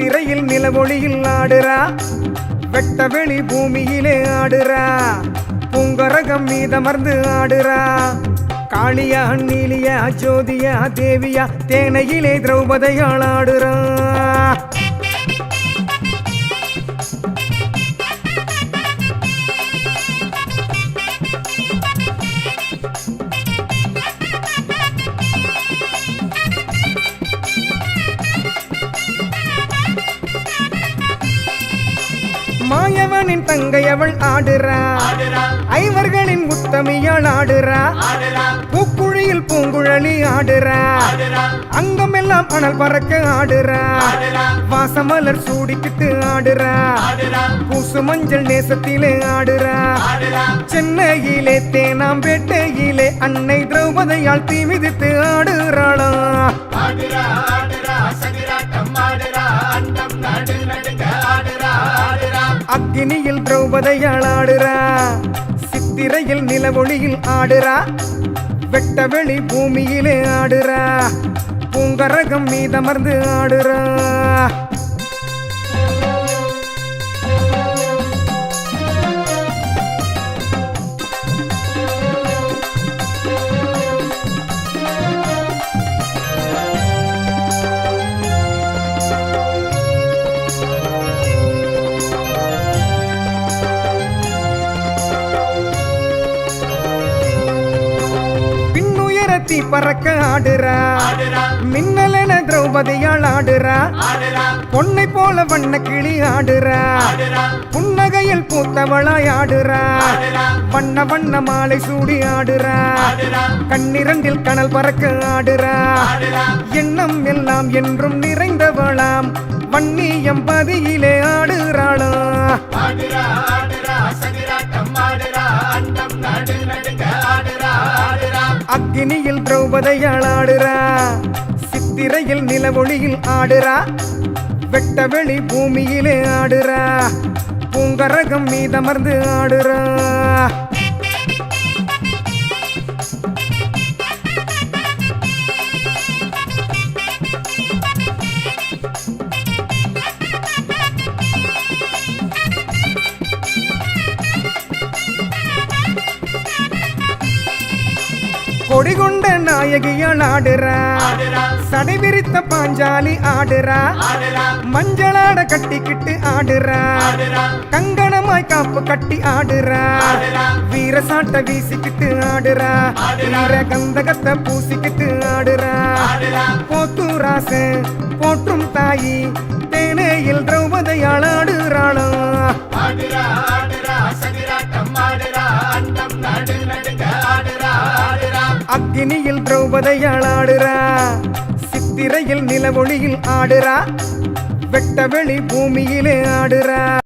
திரையில் நிலவொளியில் ஆடுறா. வெட்ட வெளி பூமியிலே ஆடுறா. பூங்கரகம் மீதமர்ந்து ஆடுறா. காளியா நீலியா ஜோதியா தேவியா தேனையிலே திரௌபதியால் ஆடுறான் மாயவனின் தங்கை அவள் ஆடுறா. ஐவர்களின் உத்தமியாள் ஆடுறா. பூக்குழியில் பூங்குழலி ஆடுறா. அங்கமெல்லாம் அனல் பறக்க ஆடுறா. வாசமலர் சூடிக்கிட்டு ஆடுறா. பூசு மஞ்சள் நேசத்திலே ஆடுறா. சென்னையிலே தேனாம்பேட்டையிலே அன்னை திரௌபதியால் தீ மிதித்து ஆடுறாளா அக்கினியில் ஆடுறா. சித்திரையில் நிலவொளியில் ஆடுறா. வெட்ட வெளி பூமியிலே ஆடுறா. பூங்கரகம் மீதமர்ந்து ஆடுறா. பின்னுயரத்தி பறக்க ஆடுறா. மின்னலென திரௌபதியால் ஆடுறா. ஆடுறா பொன்னை போல வண்ண கிளி ஆடுறா. புன்னகையில் பூத்தவளாய் ஆடுறா. வண்ண வண்ண மாலை சூடி ஆடுறா. கண்ணிரண்டில் கனல் பறக்க ஆடுறா. எண்ணம் எல்லாம் என்றும் நிறைந்தவளாம். வன்னியம் பதியிலே ஆடுறாள். ராகினியில் திரௌபதியால் ஆடுறா. சித்திரையில் நிலவொளியில் ஆடுறா. வெட்ட வெளி பூமியிலே ஆடுறா. பூங்கரகம் மீதமர்ந்து ஆடுறா. கொடிகொண்ட நாயகியால் ஆடுறா. சடை விரித்த பாஞ்சாலி ஆடுறா. மஞ்சளாட கட்டிக்கிட்டு ஆடுறா. கங்கணமாய் காப்பு கட்டி ஆடுறா. வீர சாட்ட வீசிக்கிட்டு ஆடுறா. வீர கந்தகத்தை பூசிக்கிட்டு ஆடுறா. போத்தூராச போற்றும் தாயி அக்கினியில் திரௌபதையால் ஆடுறா. சித்திரையில் நிலவொளியில் ஆடுறா. வெட்ட வெளி பூமியிலே ஆடுறா.